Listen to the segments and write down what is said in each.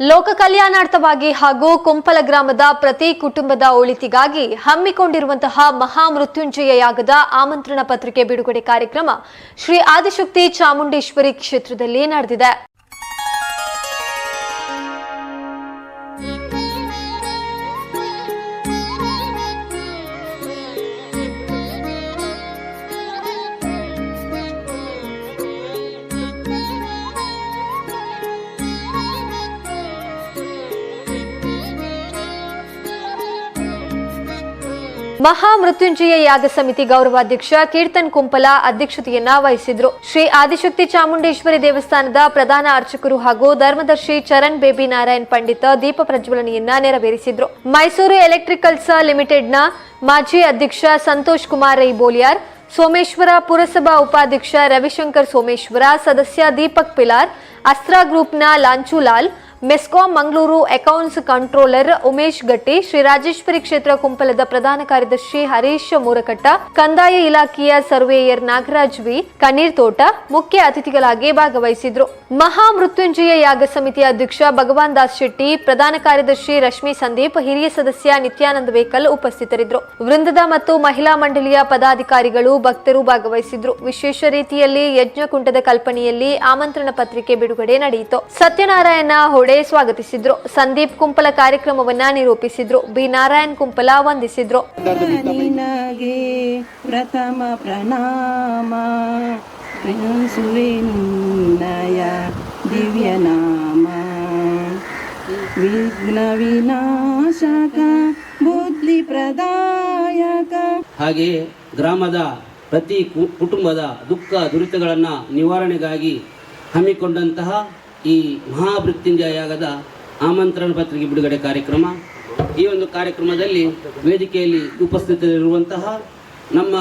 ಲೋಕ ಕಲ್ಯಾಣಾರ್ಥವಾಗಿ ಹಾಗೂ ಕುಂಪಲ ಗ್ರಾಮದ ಪ್ರತಿ ಕುಟುಂಬದ ಒಳಿತಿಗಾಗಿ ಹಮ್ಮಿಕೊಂಡಿರುವಂತಹ ಮಹಾಮೃತ್ಯುಂಜಯ ಯಾಗದ ಆಮಂತ್ರಣ ಪತ್ರಿಕೆ ಬಿಡುಗಡೆ ಕಾರ್ಯಕ್ರಮ ಶ್ರೀ ಆದಿಶಕ್ತಿ ಚಾಮುಂಡೇಶ್ವರಿ ಕ್ಷೇತ್ರದಲ್ಲಿ ನಡೆದಿದೆ. ಮಹಾಮೃತ್ಯುಂಜಯ ಯಾಗ ಸಮಿತಿ ಗೌರವಾಧ್ಯಕ್ಷ ಕೀರ್ತನ್ ಕುಂಪಲ ಅಧ್ಯಕ್ಷತೆಯನ್ನ ವಹಿಸಿದ್ರು. ಶ್ರೀ ಆದಿಶಕ್ತಿ ಚಾಮುಂಡೇಶ್ವರಿ ದೇವಸ್ಥಾನದ ಪ್ರಧಾನ ಅರ್ಚಕರು ಹಾಗೂ ಧರ್ಮದರ್ಶಿ ಚರಣ್ ಬೇಬಿ ನಾರಾಯಣ್ ಪಂಡಿತ ದೀಪ ಪ್ರಜ್ವಲನೆಯನ್ನ ನೆರವೇರಿಸಿದ್ರು. ಮೈಸೂರು ಎಲೆಕ್ಟ್ರಿಕಲ್ಸ್ ಲಿಮಿಟೆಡ್ನ ಮಾಜಿ ಅಧ್ಯಕ್ಷ ಸಂತೋಷ್ ಕುಮಾರ್ ರೈ ಬೋಲಿಯಾರ್ ಸೋಮೇಶ್ವರ ಪುರಸಭಾ ಉಪಾಧ್ಯಕ್ಷ ರವಿಶಂಕರ್ ಸೋಮೇಶ್ವರ, ಸದಸ್ಯ ದೀಪಕ್ ಪಿಲಾರ್, ಅಸ್ತ್ರ ಗ್ರೂಪ್ನ ಲಾಂಚುಲಾಲ್ ಮೆಸ್ಕಾಂ ಮಂಗಳೂರು ಅಕೌಂಟ್ಸ್ ಕಂಟ್ರೋಲರ್ ಉಮೇಶ್ ಗಟ್ಟಿ ಶ್ರೀ ರಾಜೇಶ್ವರಿ ಕ್ಷೇತ್ರ ಕುಂಪಲದ ಪ್ರಧಾನ ಕಾರ್ಯದರ್ಶಿ ಹರೀಶ್ ಮೂರಕಟ್ಟ, ಕಂದಾಯ ಇಲಾಖೆಯ ಸರ್ವೇಯರ್ ನಾಗರಾಜ್ ವಿ, ಕಣ್ಣೀರ್ ತೋಟ, ಮುಖ್ಯ ಅತಿಥಿಗಳಾಗಿ ಭಾಗವಹಿಸಿದ್ರು. ಮಹಾ ಮೃತ್ಯುಂಜಯ ಯಾಗ ಸಮಿತಿಯ ಅಧ್ಯಕ್ಷ ಭಗವಾನ್ ದಾಸ್ ಶೆಟ್ಟಿ, ಪ್ರಧಾನ ಕಾರ್ಯದರ್ಶಿ ರಶ್ಮಿ ಸಂದೀಪ್, ಹಿರಿಯ ಸದಸ್ಯ ನಿತ್ಯಾನಂದ ವೇಕಲ್ ಉಪಸ್ಥಿತರಿದ್ದರು ವೃಂದದ ಮತ್ತು ಮಹಿಳಾ ಮಂಡಳಿಯ ಪದಾಧಿಕಾರಿಗಳು ಭಕ್ತರು ಭಾಗವಹಿಸಿದ್ರು. ವಿಶೇಷ ರೀತಿಯಲ್ಲಿ ಯಜ್ಞಕುಂಟದ ಕಲ್ಪನೆಯಲ್ಲಿ ಆಮಂತ್ರಣ ಪತ್ರಿಕೆ ಬಿಡುಗಡೆ ನಡೆಯಿತು. ಸತ್ಯನಾರಾಯಣ ಹೊಡೆ ಸ್ವಾಗತಿಸಿದ್ರು. ಸಂದೀಪ್ ಕುಂಪಲ ಕಾರ್ಯಕ್ರಮವನ್ನ ನಿರೂಪಿಸಿದ್ರು. ಬಿ ನಾರಾಯಣ್ ಕುಂಪಲ ವಂದಿಸಿದ್ರು. ನಿನಗೆ ಪ್ರಥಮ ಪ್ರಣಾಮ. ದಿವ್ಯ ನಾಮ. ವಿಘ್ನ ವಿನಾಶಕ ಬುದ್ಧಿ ಪ್ರದಾಯಕ. ಹಾಗೆ ಗ್ರಾಮದ ಪ್ರತಿ ಕುಟುಂಬದ ದುಃಖ ದುರಿತಗಳನ್ನು ನಿವಾರಣೆಗಾಗಿ ಹಮ್ಮಿಕೊಂಡಂತಹ ಈ ಮಹಾಮೃತ್ಯುಂಜಯ ಯಾಗದ ಆಮಂತ್ರಣ ಪತ್ರಿಕೆ ಬಿಡುಗಡೆ ಕಾರ್ಯಕ್ರಮ. ಈ ಒಂದು ಕಾರ್ಯಕ್ರಮದಲ್ಲಿ ವೇದಿಕೆಯಲ್ಲಿ ಉಪಸ್ಥಿತರಿರುವಂತಹ ನಮ್ಮ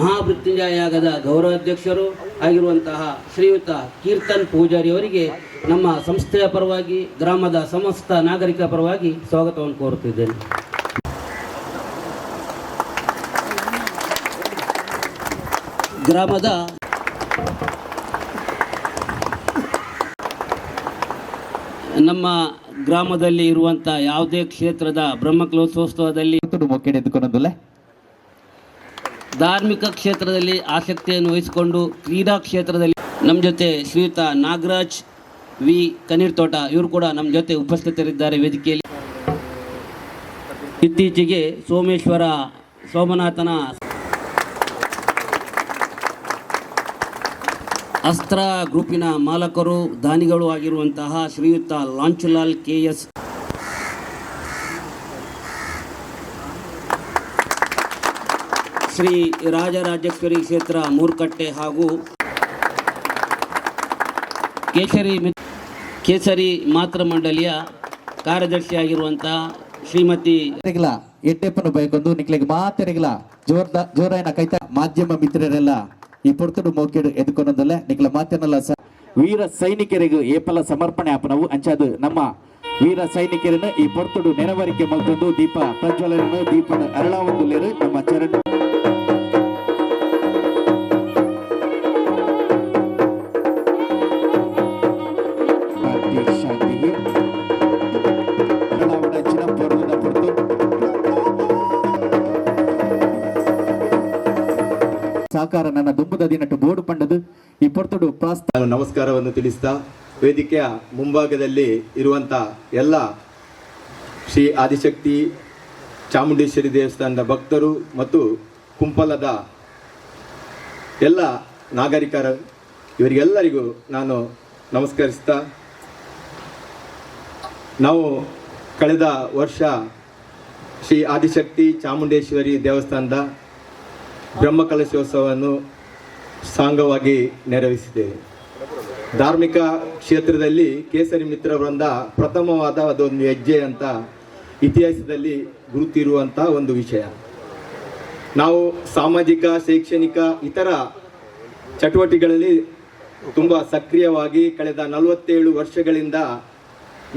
ಮಹಾಮೃತ್ಯುಂಜಯ ಯಾಗದ ಗೌರವಾಧ್ಯಕ್ಷರು ಆಗಿರುವಂತಹ ಶ್ರೀಯುತ ಕೀರ್ತನ್ ಪೂಜಾರಿ ಅವರಿಗೆ ನಮ್ಮ ಸಂಸ್ಥೆಯ ಪರವಾಗಿ, ಗ್ರಾಮದ ಸಮಸ್ತ ನಾಗರಿಕ ಪರವಾಗಿ ಸ್ವಾಗತವನ್ನು ಕೋರುತ್ತಿದ್ದೇನೆ. ಗ್ರಾಮದ ನಮ್ಮ ಗ್ರಾಮದಲ್ಲಿ ಇರುವಂಥ ಯಾವುದೇ ಕ್ಷೇತ್ರದ ಎದ್ದುಕೊಂಡೊಂದುಲ್ಲೆ ಧಾರ್ಮಿಕ ಕ್ಷೇತ್ರದಲ್ಲಿ ಆಸಕ್ತಿಯನ್ನು ವಹಿಸಿಕೊಂಡು ಕ್ರೀಡಾ ಕ್ಷೇತ್ರದಲ್ಲಿ ನಮ್ಮ ಜೊತೆ ಶ್ರೀಯುತ ನಾಗರಾಜ್ ವಿ. ಕನೀರ್ ತೋಟ ಇವರು ಕೂಡ ನಮ್ಮ ಜೊತೆ ಉಪಸ್ಥಿತರಿದ್ದಾರೆ ವೇದಿಕೆಯಲ್ಲಿ. ಇತ್ತೀಚೆಗೆ ಸೋಮೇಶ್ವರ ಸೋಮನಾಥನ ಅಸ್ತ್ರ ಗ್ರೂಪಿನ ಮಾಲಕರು, ದಾನಿಗಳು ಆಗಿರುವಂತಹ ಶ್ರೀಯುತ ಲಾಂಚುಲಾಲ್ ಕೆ ಎಸ್. ಶ್ರೀ ರಾಜರಾಜೇಶ್ವರಿ ಕ್ಷೇತ್ರ ಮೂರ್ಕಟ್ಟೆ ಹಾಗೂ ಕೇಸರಿ ಕೇಸರಿ ಮಾತೃ ಮಂಡಳಿಯ ಕಾರ್ಯದರ್ಶಿಯಾಗಿರುವಂತಹ ಶ್ರೀಮತಿ ತೆರಗಿಲ, ಎಟ್ಟೆಪ್ಪನು ಬೈಕೊಂದು ನಿಕ್ಲೆಗೆ ಮಾತೆರಗಿಲ, ಜೋರ್ದ, ಜೋರಾಯನ ಕೈತ ಮಾಧ್ಯಮ ಮಿತ್ರರೆಲ್ಲ ಈ ಪೊರ್ತುಡು ಮೊಕ್ಕೆಡು ಎದ್ದುಕೊಂಡೊಂದುಲ್ಲೆ ನಿಕ್ಲ ಸರ್. ವೀರ ಸೈನಿಕರಿಗೂ ಏಪಲ ಸಮರ್ಪಣೆ ಆಪನವು ಅಂಚಾದು ನಮ್ಮ ವೀರ ಸೈನಿಕರನ್ನು ಈ ಪೊರ್ತುಡು ನೆನವರಿಕೆ ಮಲ್ಕೊಂಡು ದೀಪ ಪ್ರಜ್ವಲನ ದೀಪದ ಅರಳಾವೊಂದುಲ್ಲೇರು ನಮ್ಮ ಚರಣ. ಸಾಕಾರ ನನ್ನ ದುಂಬದ ದಿನಟ್ಟು ಬೋರ್ಡ್ ಪಂಡದು. ಈ ಪೊರ್ತುಡು ಪ್ರಾಸ್ತ ನಮಸ್ಕಾರವನ್ನು ತಿಳಿಸ್ತಾ, ವೇದಿಕೆಯ ಮುಂಭಾಗದಲ್ಲಿ ಇರುವಂಥ ಎಲ್ಲ ಶ್ರೀ ಆದಿಶಕ್ತಿ ಚಾಮುಂಡೇಶ್ವರಿ ದೇವಸ್ಥಾನದ ಭಕ್ತರು ಮತ್ತು ಕುಂಪಲದ ಎಲ್ಲ ನಾಗರಿಕರ ಇವರಿಗೆಲ್ಲರಿಗೂ ನಾನು ನಮಸ್ಕರಿಸ್ತಾ, ನಾವು ಕಳೆದ ವರ್ಷ ಶ್ರೀ ಆದಿಶಕ್ತಿ ಚಾಮುಂಡೇಶ್ವರಿ ದೇವಸ್ಥಾನದ ಬ್ರಹ್ಮಕಲಶೋತ್ಸವವನ್ನು ಸಾಂಗವಾಗಿ ನೆರವೇರಿಸಿದ್ದೇವೆ. ಧಾರ್ಮಿಕ ಕ್ಷೇತ್ರದಲ್ಲಿ ಕೇಸರಿ ಮಿತ್ರ ವೃಂದ ಪ್ರಥಮವಾದ ಅದೊಂದು ಹೆಜ್ಜೆ ಅಂತ ಇತಿಹಾಸದಲ್ಲಿ ಗುರುತಿರುವಂಥ ಒಂದು ವಿಷಯ. ನಾವು ಸಾಮಾಜಿಕ, ಶೈಕ್ಷಣಿಕ, ಇತರ ಚಟುವಟಿಕೆಗಳಲ್ಲಿ ತುಂಬ ಸಕ್ರಿಯವಾಗಿ ಕಳೆದ ನಲವತ್ತೇಳು ವರ್ಷಗಳಿಂದ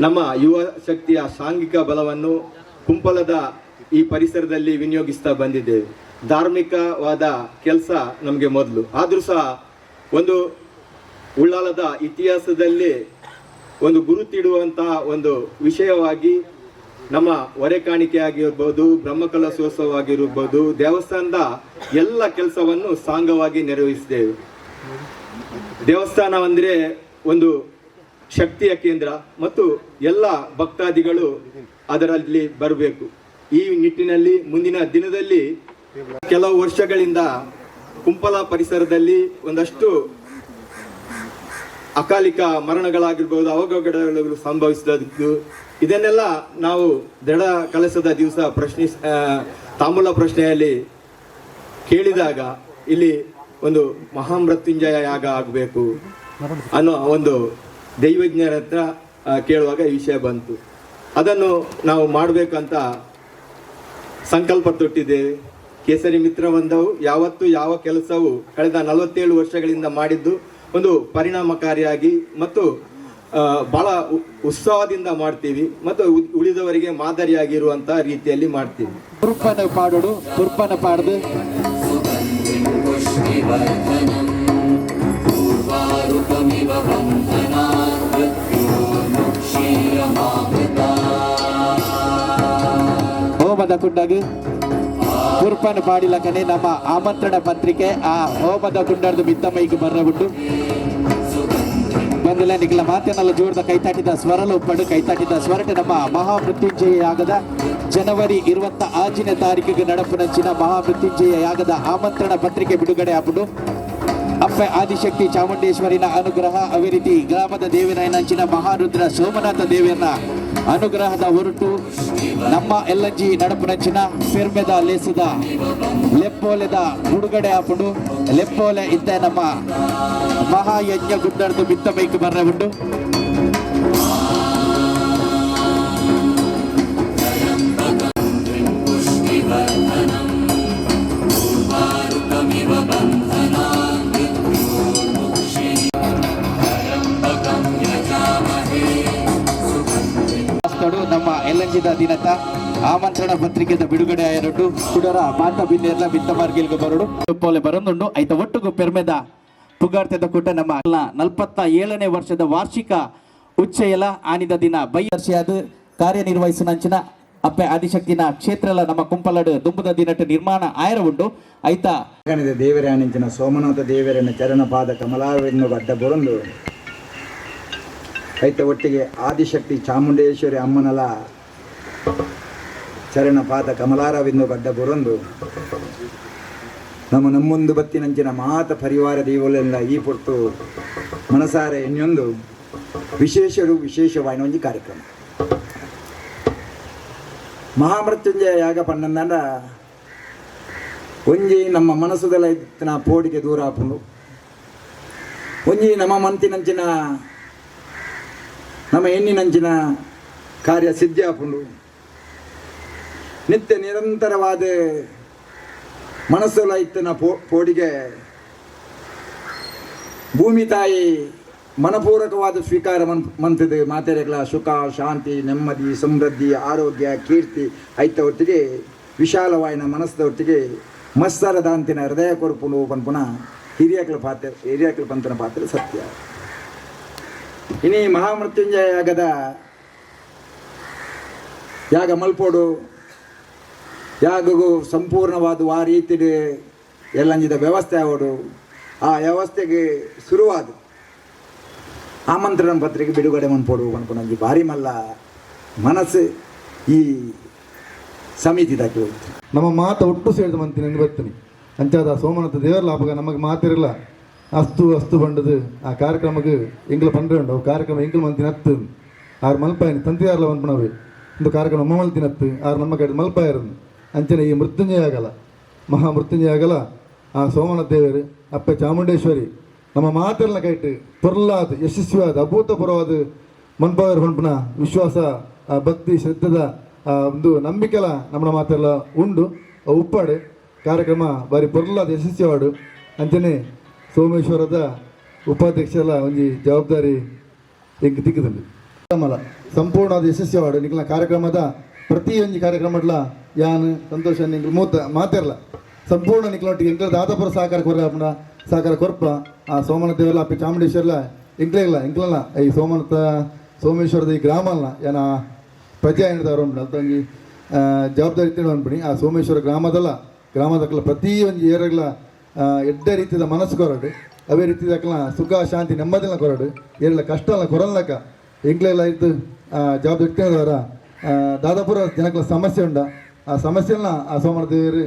ನಮ್ಮ ಯುವ ಶಕ್ತಿಯ ಸಾಂಘಿಕ ಬಲವನ್ನು ಕುಂಪಲದ ಈ ಪರಿಸರದಲ್ಲಿ ವಿನಿಯೋಗಿಸ್ತಾ ಬಂದಿದ್ದೇವೆ. ಧಾರ್ಮಿಕವಾದ ಕೆಲಸ ನಮಗೆ ಮೊದಲು. ಆದರೂ ಸಹ ಒಂದು ಉಳ್ಳಾಲದ ಇತಿಹಾಸದಲ್ಲಿ ಒಂದು ಗುರುತಿಡುವಂತಹ ಒಂದು ವಿಷಯವಾಗಿ ನಮ್ಮ ಹೊರೆ ಕಾಣಿಕೆ ಆಗಿರ್ಬೋದು ಬ್ರಹ್ಮಕಲಶೋತ್ಸವ ಆಗಿರ್ಬೋದು ದೇವಸ್ಥಾನದ ಎಲ್ಲ ಕೆಲಸವನ್ನು ಸಾಂಗವಾಗಿ ನೆರವೇರಿಸಿದ್ದೇವೆ ದೇವಸ್ಥಾನ ಅಂದರೆ ಒಂದು ಶಕ್ತಿಯ ಕೇಂದ್ರ ಮತ್ತು ಎಲ್ಲ ಭಕ್ತಾದಿಗಳು ಅದರಲ್ಲಿ ಬರಬೇಕು. ಈ ನಿಟ್ಟಿನಲ್ಲಿ ಮುಂದಿನ ದಿನದಲ್ಲಿ ಕೆಲವು ವರ್ಷಗಳಿಂದ ಕುಂಪಲ ಪರಿಸರದಲ್ಲಿ ಒಂದಷ್ಟು ಅಕಾಲಿಕ ಮರಣಗಳಾಗಿರ್ಬೋದು, ಅವಘಡಗಳು ಸಂಭವಿಸಿದ್ದು. ಇದನ್ನೆಲ್ಲ ನಾವು ದೃಢ ಕಲಸದ ದಿವಸ ಪ್ರಶ್ನೆ ತಾಂಬೂಲ ಪ್ರಶ್ನೆಯಲ್ಲಿ ಕೇಳಿದಾಗ ಇಲ್ಲಿ ಒಂದು ಮಹಾಮೃತ್ಯುಂಜಯ ಯಾಗ ಆಗಬೇಕು ಅನ್ನೋ ಒಂದು ದೈವಜ್ಞರ ಹತ್ರ ಕೇಳುವಾಗ ಈ ವಿಷಯ ಬಂತು. ಅದನ್ನು ನಾವು ಮಾಡಬೇಕಂತ ಸಂಕಲ್ಪ ತೊಟ್ಟಿದ್ದೇವೆ. ಕೇಸರಿ ಮಿತ್ರ ಬಂದವು ಯಾವತ್ತು ಯಾವ ಕೆಲಸವು ಕಳೆದ ನಲವತ್ತೇಳು ವರ್ಷಗಳಿಂದ ಮಾಡಿದ್ದು ಒಂದು ಪರಿಣಾಮಕಾರಿಯಾಗಿ ಮತ್ತು ಬಹಳ ಉ- ಉತ್ಸಾಹದಿಂದ ಮಾಡ್ತೀವಿ ಮತ್ತು ಉ- ಉಳಿದವರಿಗೆ ಮಾದರಿಯಾಗಿರುವಂತಹ ರೀತಿಯಲ್ಲಿ ಮಾಡ್ತೀವಿ. ತುರ್ಪನ ಪಾಡೋಡು ತುರ್ಪನ ಪಾಡದು. ಹೋಮದ ಕುಂಡಗ್ ತುರ್ಪನ ಪಾಡಿಲಕನೆ ನಮ್ಮ ಆಮಂತ್ರಣ ಪತ್ರಿಕೆ ಆ ಹೋಮದ ಕುಂಡರ್ದು ಮಿತ್ತಮೈಗೆ ಬರಬಿಟ್ಟು ಬಂದಿಲ್ಲ ನಿಗಲ ಮಾತಿನಲ್ಲ ಜೋರದ ಕೈತಾಟಿದ ಸ್ವರಲು ಉಪ್ಪಡು ಕೈತಾಟಿದ ಸ್ವರಟ ನಮ್ಮ ಮಹಾಮೃತ್ಯುಂಜಯ ಯಾಗದ ಜನವರಿ ಇರುವಂತ ಆಜಿನ ತಾರೀಕಿಗೆ ನಡಪುನಂಚಿನ ಮಹಾಮೃತ್ಯುಂಜಯ ಯಾಗದ ಆಮಂತ್ರಣ ಪತ್ರಿಕೆ ಬಿಡುಗಡೆ ಆಪುಡು ಅಪ್ಪ ಆದಿಶಕ್ತಿ ಚಾಮುಂಡೇಶ್ವರಿನ ಅನುಗ್ರಹ ಅದೇ ರೀತಿ ಗ್ರಾಮದ ದೇವರಾಯನಂಚಿನ ಮಹಾರುದ್ರ ಸೋಮನಾಥ ದೇವಿಯನ್ನ ಅನುಗ್ರಹದ ಹೊರಟು ನಮ್ಮ ಎಲ್ಲಂಜಿ ನಡಪುನಂಚಿನ ಪೆರ್ಮೆದ ಲೇಸದ ಲೆಪ್ಪೋಲೆದ ಬಿಡುಗಡೆ ಹಾಕೊಂಡು ಲೆಪ್ಪೋಲೆ ಇದ್ದ ನಮ್ಮ ಮಹಾಯಜ್ಞ ಗುಡ್ಡದ್ದು ಬಿತ್ತ ಬೈಕ್ ಬರ್ರೆ ಉಂಡು. ನಮ್ಮ ದಿನತ ಆಮಂತ್ರಣ ಪತ್ರಿಕೆದ ಬಿಡುಗಡೆ ಆಯರೊಟ್ಟು ಕುಡರ ಮಾತ ಬಿನ್ನೆರ್ಲ ಬಿತ್ತ ಮಾರ್ಗಿಲ್ಗೆ ಬರೋಡು. ಪೋಲೆ ಬರೊಂದುಂಡು ಐತ ಒಟ್ಟುಗು ಪೆರ್ಮೆದ. ಪುಗಾರ್ತೆದ ಕೊಟ್ಟ ನಮ್ಮ ಅಲ್ಲ ನಲ್ಪತ್ತ ಏಳನೇ ವರ್ಷದ ವಾರ್ಷಿಕ ಉಚ್ಚೆಯಲ ಆನಿದ ದಿನ. ಬೈ ವರ್ಷಿಯಾದ ಕಾರ್ಯನಿರ್ವಹಿಸಿನಂಚಿನ ಅಪ್ಪೆ ಆದಿಶಕ್ತಿನ ಕ್ಷೇತ್ರಲ ನಮ್ಮ ಕುಂಪಲಡು ದುಂಬದ ದಿನಟ್ಟು ನಿರ್ಮಾಣ ಆಯರ ಉಂಡು ಐತ ಗಣದ ದೇವರಾಣಿಂಚಿನ ಸೋಮನಾಥ ದೇವರನ್ನ ಚರಣಪಾದ ಕಮಲಾವೆನ್ನು ಅಡ್ಡ ಬೊರಂದು. ಐತ ಒಟ್ಟಿಗೆ ಆದಿಶಕ್ತಿ ಚಾಮುಂಡೇಶ್ವರಿ ಅಮ್ಮನಲ ಚರಣಪಾದ ಕಮಲಾರವಿಂದು ಬಡ್ಡ ಬುರೊಂದು ನಮ್ಮ ನಮ್ಮೊಂದು ಬತ್ತಿನಂಚಿನ ಮಾತ ಪರಿವಾರ ದೇವಲೆಲ್ಲ ಈ ಪೊರ್ತು ಮನಸಾರೆ ಇನ್ನೊಂದು ವಿಶೇಷರು ವಿಶೇಷವಾಯಿನ ಒಂದು ಕಾರ್ಯಕ್ರಮ. ಮಹಾಮೃತ್ಯುಂಜಯ ಯಾಗ ಪಣ್ಣಂದ ಒಂಜಿ ನಮ್ಮ ಮನಸ್ಸುದಲ ಇತ್ತಿನ ಪೋಡಿಗೆ ದೂರ ಆಪುಂಡು. ಒಂಜಿ ನಮ್ಮ ಮಂತಿನಂಚಿನ ನಮ್ಮ ಹೆಣ್ಣಿನಂಚಿನ ಕಾರ್ಯ ಸಿದ್ಧಿ ಆಪುಂಡು ನಿತ್ಯ ನಿರಂತರವಾದ ಮನಸ್ಸು ಲೈತನ ಪೋ ಪೋಡಿಗೆ ಭೂಮಿ ತಾಯಿ ಮನಪೂರಕವಾದ ಸ್ವೀಕಾರ ಮನ್ ಮಾತೆರೆಗಳ ಸುಖ, ಶಾಂತಿ, ನೆಮ್ಮದಿ, ಸಮೃದ್ಧಿ, ಆರೋಗ್ಯ, ಕೀರ್ತಿ ಐತ ಹೊತ್ತಿಗೆ ವಿಶಾಲವಾಯಿನ ಮನಸ್ಸದ ಹೊತ್ತಿಗೆ ಮತ್ಸರದಾಂತಿನ ಹೃದಯ ಕೊರಪುಂಡು ಪನ್ಪುನ ಹಿರಿಯಕಲ ಪಾತ್ರ ಹಿರಿಯಕಲ ಪಂತನ ಪಾತ್ರ ಸತ್ಯ. ಇನಿ ಮಹಾಮೃತ್ಯುಂಜಯ ಯಾಗದ ಯಾಗ ಮಲ್ಪೋಡು ಯಾಗಗೂ ಸಂಪೂರ್ಣವಾದ ಆ ರೀತಿ ಎಲ್ಲಂಜಿದ ವ್ಯವಸ್ಥೆ ಅವರು ಆ ವ್ಯವಸ್ಥೆಗೆ ಶುರುವಾದ ಆಮಂತ್ರಣ ಪತ್ರಿಕೆ ಬಿಡುಗಡೆ ಮನ್ಪೋಡು ಅನ್ಕೊಂಡಿ ಭಾರಿ ಮಲ್ಲ ಮನಸ್ಸು ಈ ಸಮಿತಿ ಹೋಗ್ತು ನಮ್ಮ ಮಾತ ಒಟ್ಟು ಸೇರಿದ ಮಂತಿ ಎಂದು ಬರ್ತೀನಿ. ಅಂಚಾದ ಸೋಮನಾಥ ದೇವರ ಲಾಭಗ ನಮಗೆ ಮಾತಿರಲ್ಲ. ಅಸ್ತು ಅಸ್ತು ಬಂಡದು. ಆ ಕಾರ್ಯಕ್ರಮಕ್ಕೆ ಎಂಗ್ಲ ಪಂಡ್ರೆ ಉಂಡು. ಅವು ಕಾರ್ಯಕ್ರಮ ಎಂಗ್ಲ ಮಂತಿನ ಹತ್ತು ಆರು ಮಲ್ಪಾಯಿನಿ ತಂತಿಯಾರ್ಲ ಬಂದ್ಪಣವೆ ಒಂದು ಕಾರ್ಯಕ್ರಮ ಮಲ್ತಿನ ಹತ್ತು ಆರು ನಮ್ಮ ಕಡೆ ಮಲ್ಪಾಯಿರದು ಅಂಚನೆ ಈ ಮೃತ್ಯುಂಜಯ ಆಗಲ್ಲ. ಮಹಾ ಮೃತ್ಯುಂಜಯ ಆಗಲ್ಲ. ಆ ಸೋಮನ ದೇವರು, ಅಪ್ಪ ಚಾಮುಂಡೇಶ್ವರಿ, ನಮ್ಮ ಮಾತೆಲ್ಲ ಕೈಟ್ ಪೊರ್ಲಾದ, ಯಶಸ್ವಿಯಾದ, ಅಭೂತಪೂರ್ವವಾದ ಮನ್ಪವರ್ ಹೊಂಪನ ವಿಶ್ವಾಸ ಭಕ್ತಿ, ಶ್ರದ್ಧದ ಒಂದು ನಂಬಿಕೆಲ ನಮ್ಮ ಮಾತೆಲ್ಲ ಉಂಡು. ಉಪ್ಪಾಡು. ಕಾರ್ಯಕ್ರಮ ಬಾರಿ ಪೊರ್ಲಾದ ಯಶಸ್ವಿಯವಾಡು. ಅಂಚನೆ ಸೋಮೇಶ್ವರದ ಉಪಾಧ್ಯಕ್ಷರ ಒಂದು ಜವಾಬ್ದಾರಿ ಎಂಕ್ ತಿಕ್ಕದಲ್ಲಿ. ಸಂಪೂರ್ಣ ಯಶಸ್ವಿಯವಾಡು. ನಿಖಲ ಕಾರ್ಯಕ್ರಮದ ಪ್ರತಿಯೊಂದು ಕಾರ್ಯಕ್ರಮಡ್ಲ ಯಾನ್, ಸಂತೋಷ ನಿಂಗೆ ಮೂತ ಮಾತಿರಲ್ಲ ಸಂಪೂರ್ಣ ನಿಕ್ಲೊಟ್ಟಿಗೆ ಎಂಕ್ಲ ದಾದಾಪುರ ಸಹಕಾರ ಕೊರ ಸಹಕಾರ ಕೊರ್ಪ, ಆ ಸೋಮನಾಥ ಅಪ್ಪ ಚಾಮುಂಡೇಶ್ವರಲ್ಲ ಚಾಮುಂಡೇಶ್ವರಲ ಎಂಕ್ಲೆಲ್ಲ ಎಂಕ್ಲಲ್ಲ ಈ ಸೋಮನಾಥ ಸೋಮೇಶ್ವರದ ಈ ಗ್ರಾಮಲ್ಲ ಏನ ಪ್ರತಿ ಉಂಟು ಅಲ್ತಂಗಿ ಜವಾಬ್ದಾರಿ ತಿಳಿ ಅನ್ಬಿಡಿ ಆ ಸೋಮೇಶ್ವರ ಗ್ರಾಮದಲ್ಲ ಪ್ರತಿ ಒಂದು ಎಡ್ಡೆ ಎಡ್ಡ ರೀತಿಯ ಮನಸ್ಸು ಕೊರಡು, ಅವೇ ರೀತಿದಕ್ಕಲ ಸುಖ, ಶಾಂತಿ ನೆಮ್ಮದಿನ ಕೊರಡು ಏರಲ್ಲ ಕಷ್ಟ ಅಲ್ಲ ಕೊರಲ್ಲಕ ಎಂಗ್ಲೆಲ್ಲ ಇದ್ದು ಜವಾಬ್ದಾರಿ ತಿಂದವರ ದಾದಾಪುರ ಜನಗಳ ಸಮಸ್ಯೆ ಉಂಡ. ಆ ಸಮಸ್ಯೆನ ಆ ಸೋಮನ ದೇವರು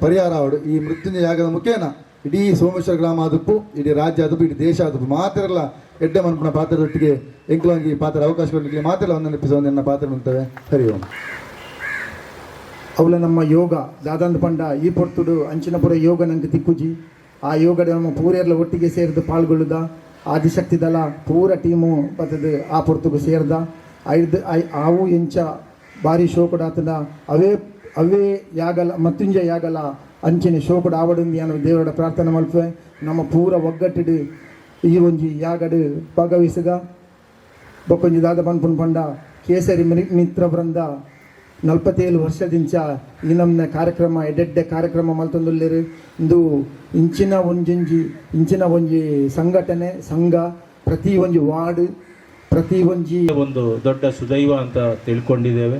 ಪರಿಹಾರ ಆವಡು ಈ ಮೃತ್ಯುಂಜಯ ಯಾಗದ ಮುಖೇನ ಇಡೀ ಸೋಮೇಶ್ವರ ಗ್ರಾಮ ಆದಪ್ಪು ಇಡೀ ರಾಜ್ಯ ಆದಪ್ಪು ಇಡೀ ದೇಶ ಆದಪ್ಪು ಮಾತ್ರಲ್ಲ ಎಡ್ಡೆ ಮನ್ಪನ ಪಾತ್ರದೊಟ್ಟಿಗೆ ಎಂಕ್ಲಂಗಿ ಪಾತ್ರ ಅವಕಾಶ ಕೊಡಲಿಕ್ಕೆ ಮಾತ್ರ ಒಂದು ಎಪಿಸೋಡ್ ನನ್ನ ಪಾತ್ರ ಉಂಟವೆ. ಓಂ. ಅವಳ ನಮ್ಮ ಯೋಗ ದಾದಾಂದ ಪಂಡ, ಈ ಪೊರ್ತುಡು ಅಂಚಿನಪುರ ಯೋಗ ನಂಗೆ ತಿಕ್ಕುಜಿ. ಆ ಯೋಗದ ನಮ್ಮ ಪೂರೆಲ್ಲ ಒಟ್ಟಿಗೆ ಸೇರಿದು ಪಾಲ್ಗೊಳ್ಳುದ. ಆದಿಶಕ್ತಿ ಪೂರ ಟೀಮು ಬರ್ತದೆ ಆ ಪೊರ್ತುಗು ಸೇರ್ದ. ಐದು ಐ ಆವು ಎಂಚ ಭಾರಿ ಶೋಕುಡಾತನ, ಅವೇ ಅವೇ ಯಾಗಲ, ಮತ್ತುಂಜ ಯಾಗಲ, ಅಂಚಿನ ಶೋಕುಡ ಆವಡುಂದಿ ಅನ್ನೋ ದೇವರ ಪ್ರಾರ್ಥನೆ ಮಲ್ಪೆ ನಮ್ಮ ಪೂರ ಒಗ್ಗಟ್ಟಿಡು, ಈ ಒಂಜಿ ಯಾಗಡು ಭಾಗವಹಿಸಿದ. ಬೊಕ್ಕೊಂಜಿ ದಾದ ಪನ್ಪುನ್ ಪಂಡ, ಕೇಸರಿ ಮಿತ್ರ ಬೃಂದ ನಲ್ವತ್ತೇಳು ವರ್ಷದಿಂಚ ಈ ನಮ್ಮ ಕಾರ್ಯಕ್ರಮ, ಎಡೆಡ್ಡೆ ಕಾರ್ಯಕ್ರಮ ಮಲ್ತಂದುಲ್ಲೇರು. ಇಂದು ಇಂಚಿನ ಒಂಜೊಂಜಿ, ಇಂಚಿನ ಒಂಜಿ ಸಂಘಟನೆ, ಸಂಘ, ಪ್ರತಿ ಒಂಜಿ ವಾರ್ಡ್ ಪ್ರತಿ ಒಂಜಿ ಒಂದು ದೊಡ್ಡ ಸುದೈವ ಅಂತ ತಿಳ್ಕೊಂಡಿದ್ದೇವೆ.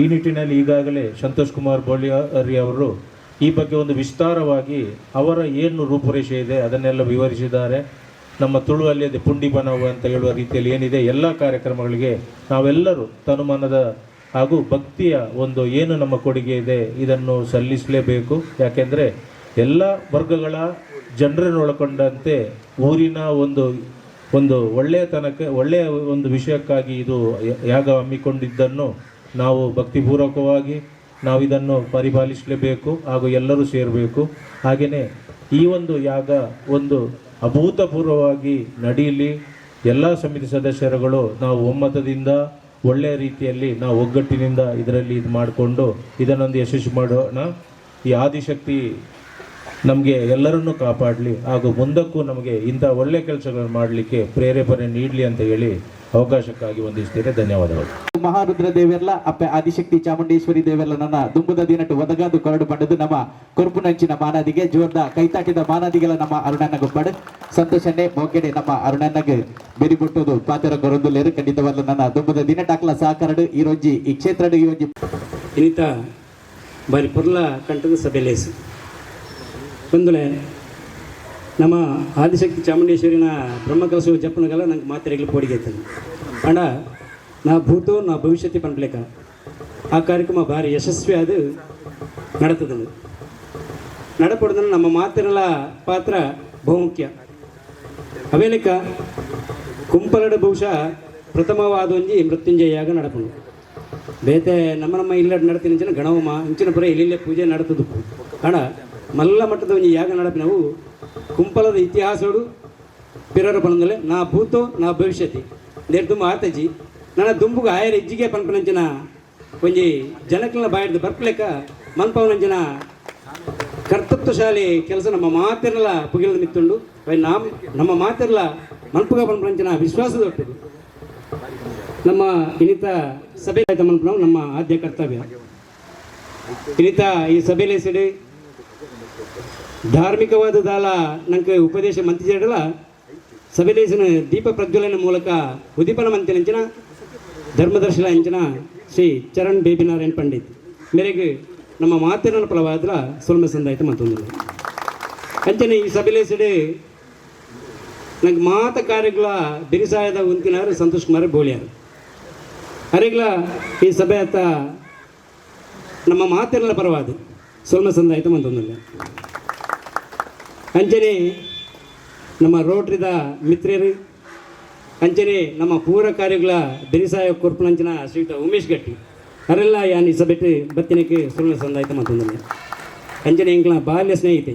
ಈ ನಿಟ್ಟಿನಲ್ಲಿ ಈಗಾಗಲೇ ಸಂತೋಷ್ ಕುಮಾರ್ ಬೋಳಿಯಾರಿ ಅವರು ಈ ಬಗ್ಗೆ ಒಂದು ವಿಸ್ತಾರವಾಗಿ ಅವರ ಏನು ರೂಪುರೇಷೆ ಇದೆ ಅದನ್ನೆಲ್ಲ ವಿವರಿಸಿದ್ದಾರೆ. ನಮ್ಮ ತುಳುವಲ್ಲಿ ಅದೇ ಪುಂಡಿ ಬನವು ಅಂತ ಹೇಳುವ ರೀತಿಯಲ್ಲಿ ಏನಿದೆ, ಎಲ್ಲ ಕಾರ್ಯಕ್ರಮಗಳಿಗೆ ನಾವೆಲ್ಲರೂ ತನುಮಾನದ ಹಾಗೂ ಭಕ್ತಿಯ ಒಂದು ಏನು ನಮ್ಮ ಕೊಡುಗೆ ಇದೆ ಇದನ್ನು ಸಲ್ಲಿಸಲೇಬೇಕು. ಯಾಕೆಂದರೆ ಎಲ್ಲ ವರ್ಗಗಳ ಜನರನ್ನು ಒಳಗೊಂಡಂತೆ ಊರಿನ ಒಂದು ಒಂದು ಒಳ್ಳೆಯತನಕ್ಕೆ ಒಳ್ಳೆಯ ಒಂದು ವಿಷಯಕ್ಕಾಗಿ ಇದು ಯಾಗ ಹಮ್ಮಿಕೊಂಡಿದ್ದನ್ನು ನಾವು ಭಕ್ತಿಪೂರ್ವಕವಾಗಿ ನಾವು ಇದನ್ನು ಪರಿಪಾಲಿಸಲೇಬೇಕು ಹಾಗೂ ಎಲ್ಲರೂ ಸೇರಬೇಕು. ಹಾಗೆಯೇ ಈ ಒಂದು ಯಾಗ ಒಂದು ಅಭೂತಪೂರ್ವವಾಗಿ ನಡೆಯಲಿ. ಎಲ್ಲ ಸಮಿತಿ ಸದಸ್ಯರುಗಳು ನಾವು ಒಮ್ಮತದಿಂದ ಒಳ್ಳೆಯ ರೀತಿಯಲ್ಲಿ ನಾವು ಒಗ್ಗಟ್ಟಿನಿಂದ ಇದರಲ್ಲಿ ಇದು ಮಾಡಿಕೊಂಡು ಇದನ್ನೊಂದು ಯಶಸ್ವಿ ಮಾಡೋಣ. ಈ ಆದಿಶಕ್ತಿ ನಮಗೆ ಎಲ್ಲರನ್ನೂ ಕಾಪಾಡಲಿ ಹಾಗೂ ಮುಂದಕ್ಕೂ ನಮಗೆ ಇಂಥ ಒಳ್ಳೆಯ ಕೆಲಸಗಳನ್ನು ಮಾಡಲಿಕ್ಕೆ ಪ್ರೇರೇಪಣೆ ನೀಡಲಿ ಅಂತ ಹೇಳಿ ಅವಕಾಶಕ್ಕಾಗಿ ಒಂದಿಷ್ಟಿದೆ ಧನ್ಯವಾದಗಳು. ಮಹಾರುದ್ರ ದೇವೆಲ್ಲ ಅಪ್ಪೆ ಆದಿಶಕ್ತಿ ಚಾಮುಂಡೇಶ್ವರಿ ದೇವೆಲ್ಲ ನನ್ನ ದುಂಬದ ದಿನಟ್ಟು ಒದಗಾದು ಕರಡು ಪಡೆದು ನಮ್ಮ ಕೊರ್ಪುನಂಚಿನ ಮಾನಾದಿಗೆ ಜೋರ್ದ ಕೈತಾಟಿದ ಮಾನಾದಿಗಳ ನಮ್ಮ ಅರುಣನ ಪಡ್. ಸಂತೋಷನೆ ಮೋಕೆಡೆ ನಮ್ಮ ಅರುಣನಗೆ ಬೆರಿಬುಟ್ಟುದು ಪಾತ್ರ ಕೊರೊಂದುಲೇರು ಖಂಡಿತವಲ್ಲ ನನ್ನ ದುಂಬದ ದಿನಟಾಕ್ಲ ಸಾಕರಡು ಈ ರೋಜಿ ಈ ಕ್ಷೇತ್ರ ಈ ರೋಜಿ ಇನ್ನಿತ ಬರಿ ಪುರ್ಲ ಕಂಠದ ಸಭೆಲೇಸು ಬಂದುಲೆ ನಮ್ಮ ಆದಿಶಕ್ತಿ ಚಾಮುಂಡೇಶ್ವರಿನ ಬ್ರಹ್ಮಕಲಸು ಜಪ್ಪನಗಲ ನಂಗೆ ಮಾತ್ರೆಗಳು ಪೋಡಿಗೆತ್ತನು ಅಣ್ಣ, ನಾ ಭೂತು, ನಾ ಭವಿಷ್ಯತಿ ಪನ್ಪ್ಲೇಕ. ಆ ಕಾರ್ಯಕ್ರಮ ಭಾರಿ ಯಶಸ್ವಿ ಅದು ನಡತದ ನಡಪಡ್ದನ್ನು ನಮ್ಮ ಮಾತಿನಲ್ಲ ಪಾತ್ರ ಬಹುಮುಖ್ಯ ಅವೇಲಿಕ ಕುಂಪಲಡ ಬಹುಶಃ ಪ್ರಥಮವಾದ ಒಂಜಿ ಮೃತ್ಯುಂಜಯ ಯಾಗ ಬೇತೆ ನಮ್ಮ ನಮ್ಮ ಇಲ್ಲ ನಡತಿನ ಗಣವಮ್ಮ, ಇಂಚಿನ ಪುರ ಇಲ್ಲಿಲ್ಲೇ ಪೂಜೆ ನಡತದು ಕಾಣ ಮಲ್ಲ ಮಟ್ಟದ ಒಂಜಿ ಯಾಗ ನಡಪಿನವು ಕುಂಪಲದ ಇತಿಹಾಸಡು ಪಿರರ ಪನಂದಲೆ ನಾ ಭೂತೋ, ನಾ ಭವಿಷ್ಯತಿ. ನೇರ್ ತುಂಬ ಆತಜಿ. ನನ್ನ ದುಂಬುಗ ಆಯರ ಇಜ್ಜಿಗೆ ಪನ್ಪನಂಚಿನ ಒಂಜಿ ಜನಕ್ಲನ ಬಾಯಿಡ್ದು ಬರ್ಪಲೆಕ್ಕ ಮನ್ಪವನಂಚಿನ ಕರ್ತೃತ್ವಶಾಲಿ ಕೆಲಸ ನಮ್ಮ ಮಾತಿರಲ ಪುಗಿಲದ ಮಿತ್ತುಂಡು. ಅವೆ ನಾಮ್ ನಮ್ಮ ಮಾತಿರಲ ಮನ್ಪುಗ ಪನ್ಪನಂಚಿನ ವಿಶ್ವಾಸದ ಒಟ್ಟಿದು ನಮ್ಮ ಇನ್ನಿತ ಸಭೆ ಆಯ್ತು ಮನ್ಪುನ ನಮ್ಮ ಆದ್ಯ ಕರ್ತವ್ಯ. ಇನ್ನಿತ ಈ ಸಭೆಯಲ್ಲಿ ಸಿಡಿ ಧಾರ್ಮಿಕವಾದ ದಾಲ ನಂಗೆ ಉಪದೇಶ ಮಂತಿಜಡಲ ಸಭೆಲೇಸಿನ ದೀಪ ಪ್ರಜ್ವಲನ ಮೂಲಕ ಉದೀಪನ ಮಂತಿನಂಚಿನ ಧರ್ಮದರ್ಶನ ಅಂಚಿನ ಶ್ರೀ ಚರಣ್ ಬೇಬಿ ನಾರಾಯಣ್ ಪಂಡಿತ್. ಮೇರೆಗೆ ನಮ್ಮ ಮಾತಿನ ಫಲವಾದ್ರ ಸುಲ್ಮ ಸಂದಾಯಿತ ಮತ್ತೊಂದು ಅಂಚನೆ ಈ ಸಭೆಲೇಸಿಡೆ ನಂಗೆ ಮಾತ ಕಾರ್ಯಗಳ ಬಿರಿಸಾಯದ ಉಂತಿನಾರು ಸಂತೋಷ್ ಕುಮಾರ್ ಬೋಳಿಯಾರು. ಅರೆಗ್ಲ ಈ ಸಭೆ ಆತ ನಮ್ಮ ಮಾತಿರಲ ಪರವಾದ ಸುಲ್ಮ ಸಂದಾಯಿತ ಮಂತೊಂದಿಲ್ಲ ಅಂಚನೆ ನಮ್ಮ ರೋಟ್ರಿದ ಮಿತ್ರರು, ಅಂಜನೆ ನಮ್ಮ ಪೂರ ಕಾರ್ಯಗಳ ಬಿರಿಸಾಯ ಕೊರ್ಪುನಂಚಿನ ಶ್ರೀಯುತ ಉಮೇಶ್ ಗಟ್ಟಿ. ಅವರೆಲ್ಲ ಯಾನ್ ಈ ಬತ್ತಿನಕ್ಕೆ ಸೊಲ್ಮ ಸಂದಾಯಿತ ಮಂತೊಂದಿಲ್ಲ ಅಂಜನೆ ಎಂಕ್ಲ ಬಾಲ್ಯ ಸ್ನೇಹಿತೆ,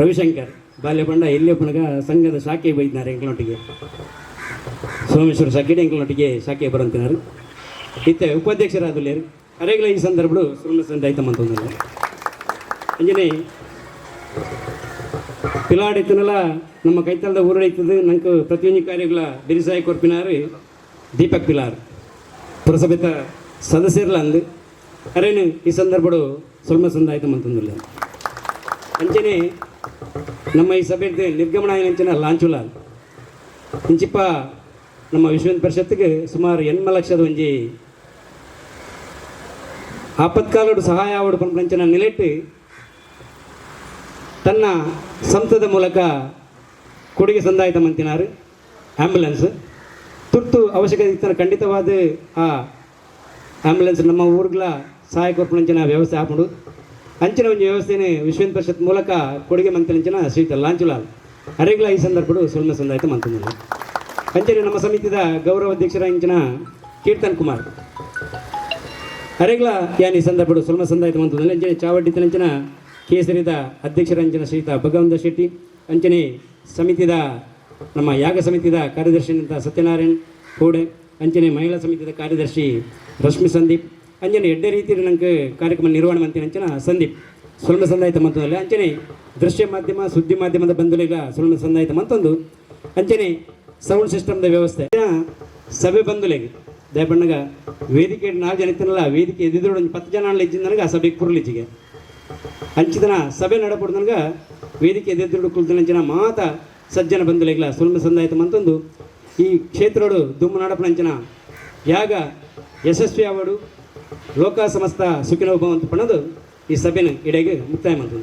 ರವಿಶಂಕರ್. ಬಾಲ್ಯ ಪಂಡ ಎಲ್ಲಿ ಪುನಗ ಸಂಘದ ಶಾಖೆ ಬೈದಿದ್ದಾರೆ ಎಂಕ್ಲೊಟ್ಟಿಗೆ ಸೋಮೇಶ್ವರ ಶಾಖೆ ಎಂಕ್ಲೊಟ್ಟಿಗೆ ಶಾಖೆ ಬರಂತಿನಾರು ಇತ್ತೆ ಉಪಾಧ್ಯಕ್ಷರಾದುಲ್ಲೇರು ಅರೆಗಳ ಈ ಸಂದರ್ಭಗಳು ಸುಳ್ಳು ಸಂದಾಯಿತ ಮಂತೊಂದಿಲ್ಲ ಅಂಜನೆ ಪಿಲಾಡಿತ್ತನಲ್ಲ ನಮ್ಮ ಕೈತಲದ ಊರಡೈತದ ನಂಗೆ ಪ್ರತಿಯೊಂದು ಕಾರ್ಯಗಳ ಬಿರಿಸಾಯಿ ಕೊರ್ಪಿನಾರು ದೀಪಕ್ ಪಿಲಾರ್. ಪುರಸಭೆತ ಸದಸ್ಯರಲ್ಲ ಅಂದು ಅರೇನು, ಈ ಸಂದರ್ಭಡು ಸೊಲ್ಮ ಸಂದಾಯಿತು ಅಂತಂದಿಲ್ಲ ಅಂಚನೆ ನಮ್ಮ ಈ ಸಭೆ ನಿರ್ಗಮನ ಅಂಚಿನ ಲಾಂಚುಲ. ಇಂಚಿಪ್ಪ ನಮ್ಮ ವಿಶ್ವ ಪರಿಷತ್ಗೆ ಸುಮಾರು ಎನ್ಮ ಲಕ್ಷದ ಒಂಜಿ ಆಪತ್ಕಾಲಡು ಸಹಾಯ ಆವಡು ಪಂಪಂಚನ ನಿಲೆಟ್ಟು ತನ್ನ ಸಂತದ ಮೂಲಕ ಕೊಡುಗೆ ಸಂದಾಯಿತ ಮಂತಿನಾರು. ಆ್ಯಂಬುಲೆನ್ಸ್ ತುರ್ತು ಅವಶ್ಯಕತೆ ಇತ್ತನ ಖಂಡಿತವಾದ ಆ ಆ್ಯಂಬುಲೆನ್ಸ್ ನಮ್ಮ ಊರ್ಗಳ ಸಹಾಯಕ ಕೊರ್ಪಣಂಚಿನ ವ್ಯವಸ್ಥೆ ಹಾಕೊಂಡು ಅಂಚಿನ ಒಂದು ವ್ಯವಸ್ಥೆನೆ ವಿಶ್ವ ಪರಿಷತ್ ಮೂಲಕ ಕೊಡುಗೆ ಮಂತ್ರಿಂಚಿನ ಶ್ರೀತ ಲಾಂಚುಲಾಲ್ ಅರೆಗ್ಲ ಈ ಸಂದರ್ಭಗಳು ಸುಲ್ಮ ಸಂದಾಯಿತ ಮಂತ್ರಿ ಅಂಚನೆ ನಮ್ಮ ಸಮಿತಿದ ಗೌರವ ಅಧ್ಯಕ್ಷರ ಇಂಚಿನ ಕೀರ್ತನ್ ಕುಮಾರ್. ಅರೆಗ್ಲ ಯಾನ್ ಈ ಸಂದರ್ಭಗಳು ಸುಲ್ಮ ಸಂದಾಯಿತ ಮಂತ್ರಿ ಅಂಚನೆ ಚಾವಡ್ಡಿ ತಲಂಚಿನ ಕೇಸರಿದ ಅಧ್ಯಕ್ಷರಂಜನ ಶ್ರೀತ ಭಗವಂತ ಶೆಟ್ಟಿ, ಅಂಚನೆ ಸಮಿತಿದ ನಮ್ಮ ಯಾಗ ಸಮಿತಿದ ಕಾರ್ಯದರ್ಶಿ ಅಂತ ಸತ್ಯನಾರಾಯಣ್ ಕೋಡೆ, ಅಂಚನೆ ಮಹಿಳಾ ಸಮಿತಿದ ಕಾರ್ಯದರ್ಶಿ ರಶ್ಮಿ ಸಂದೀಪ್ ಅಂಜನೆ ಎಡ್ಡೆ ರೀತಿಯಲ್ಲಿ ನಂಗೆ ಕಾರ್ಯಕ್ರಮ ನಿರ್ವಹಣೆ ಮಂತ್ರಿ ಅಂಚನ ಸಂದೀಪ್. ಸುಲಭ ಸಂದಾಯಿತ ಮಂತದಲ್ಲಿ ಅಂಚನೆ ದೃಶ್ಯ ಮಾಧ್ಯಮ, ಸುದ್ದಿ ಮಾಧ್ಯಮದ ಬಂಧುಲಿಗ ಸುಲಭ ಸಂದಾಯಿತ ಮಂತೊಂದು ಅಂಚನೆ ಸೌಂಡ್ ಸಿಸ್ಟಮ್ದ ವ್ಯವಸ್ಥೆ. ಸಭೆ ಬಂಧುಲೆಗೆ, ದಯಪಣ್ಣಗ ವೇದಿಕೆ ನಾಲ್ಕು ಜನ ಇತ್ತನಲ್ಲ ವೇದಿಕೆ ಎದ್ದಿದ್ರು ಒಂದು ಪತ್ತು ಜನ ಇಜ್ಜಿಂದ ನನಗೆ ಆ ಸಭೆಗೆ ಪುರ್ಲಿಚ್ಚಿಗೆ ಅಂಚಿದನ ಸಭೆ ನಡಪಡು ನನಗೆ. ವೇದಿಕೆ ಎದ್ದಿದ್ರು ಕುಲ್ತನಂಚಿನ ಮಾತ ಸಜ್ಜನ ಬಂಧುಲೆಗ್ಲ ಸುಲ್ಮ ಸಂದಾಯಿತ ಮಂತೊಂದು ಈ ಕ್ಷೇತ್ರಡು ದುಮ್ಮು ನಡಪನಂಚಿನ ಯಾಗ ಯಶಸ್ವಿ ಆವಡು. ಲೋಕ ಸಮಸ್ತ ಸುಖಿನೋಭವಂತ ಪಣದು ಈ ಸಭೆನ ಇಡೆಗೆ ಮುಕ್ತಾಯ ಮಾಡ್ತದೆ